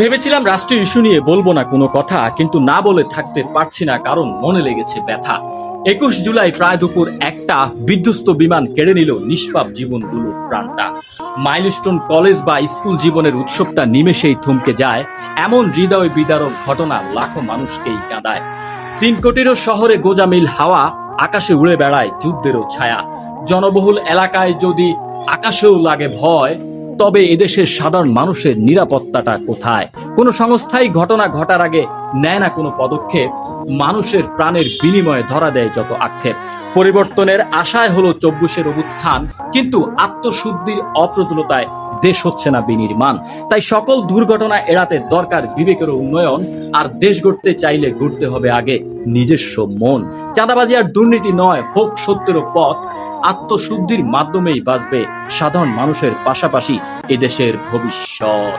ভেবেছিলাম রাষ্ট্রীয় ইস্যু নিয়ে বলব না কোনো কথা, কিন্তু না বলে থাকতে পারছি না কারণ মনে লেগেছে ব্যথা। একুশ জুলাই প্রায় দুপুর একটা বিধ্বস্ত বিমান কেড়ে নিল নিষ্পাপ জীবনগুলোর প্রাণটা। মাইলস্টোন কলেজ বা স্কুল জীবনের উৎসবটা নিমেষেই থমকে যায়, এমন হৃদয় বিদারক ঘটনা লাখো মানুষকেই কাঁদায়। তিন কোটিরও শহরে গোজামিল হাওয়া, আকাশে উড়ে বেড়ায় যুদ্ধেরও ছায়া। জনবহুল এলাকায় যদি আকাশেও লাগে ভয় তবে এদেশের সাধারণ মানুষের নিরাপত্তাটা কোথায়? কোনো সংস্থাই ঘটনা ঘটার আগে নেয় না কোনো পদক্ষেপ, মানুষের প্রাণের বিনিময়ে ধরা দেয় যত আক্ষেপ। পরিবর্তনের আশায় হলো চব্বিশের অভ্যুত্থান, কিন্তু আত্মশুদ্ধির অপ্রতুলতায় দেশ হচ্ছে না বিনির্মাণ। তাই সকল দুর্ঘটনা এড়াতে দরকার বিবেকের উন্নয়ন, আর দেশ গড়তে চাইলে গড়তে হবে আগে নিজস্ব মন। চাঁদাবাজি আর দুর্নীতি নয়, হোক সত্যেরও পথ। আত্মশুদ্ধির মাধ্যমেই বাঁচবে সাধারণ মানুষের পাশাপাশি এদেশের ভবিষ্যৎ।